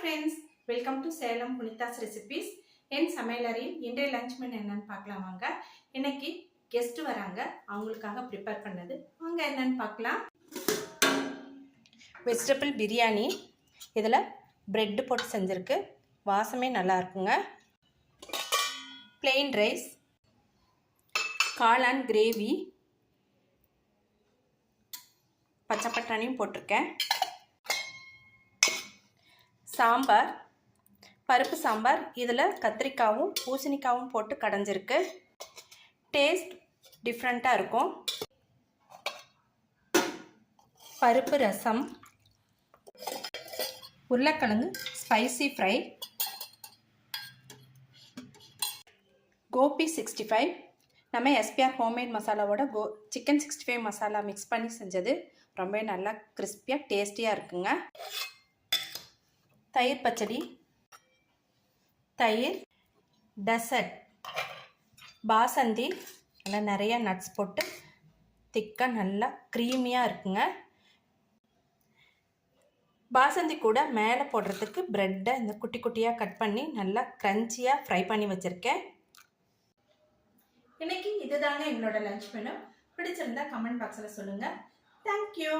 Friends welcome to Salem Punitha's recipes என் சமையலறையில் இன்றைய lunch மென் என்னன்னு பார்க்கலாம் வாங்க. இன்னைக்கு கெஸ்ட் வராங்க. அவங்களுக்காக ப்ரிப்பேர் பண்ணது. வாங்க என்னன்னு பார்க்கலாம். வெஜிடபிள் பிரியாணி. இதில் பிரெட்டு போட்டு செஞ்சுருக்கு. வாசமே நல்லா இருக்குங்க. பிளெயின் ரைஸ் காளான் கிரேவி பச்சை பட்டாணியும் போட்டிருக்கேன். சாம்பார் பருப்பு சாம்பார் இதில் கத்திரிக்காவும் பூசணிக்காவும் போட்டு கடைஞ்சிருக்கு. டேஸ்ட் டிஃப்ரெண்ட்டாக இருக்கும். பருப்பு ரசம் உருளைக்கிழங்கு spicy fry gobi sixty five நம்ம எஸ்பிஆர் ஹோம்மேட் மசாலாவோட கோ chicken sixty five masala mix பண்ணி செஞ்சது. ரொம்ப நல்லா கிறிஸ்பியாக டேஸ்டியாக இருக்குங்க. தயிர் பச்சடி தயிர் டெசர்ட் பாசந்தி. நல்லா நிறையா நட்ஸ் போட்டு திக்காக நல்லா க்ரீமியாக இருக்குங்க. பாசந்தி கூட மேலே போடுறதுக்கு ப்ரெட்டை இந்த குட்டி குட்டியாக கட் பண்ணி நல்லா க்ரன்ச்சியாக ஃப்ரை பண்ணி வச்சுருக்கேன். இன்றைக்கி இதுதாங்க எங்களோட லஞ்ச் மெனு பிடிச்சிருந்தா கமெண்ட் பாக்ஸில் சொல்லுங்கள் தேங்க்யூ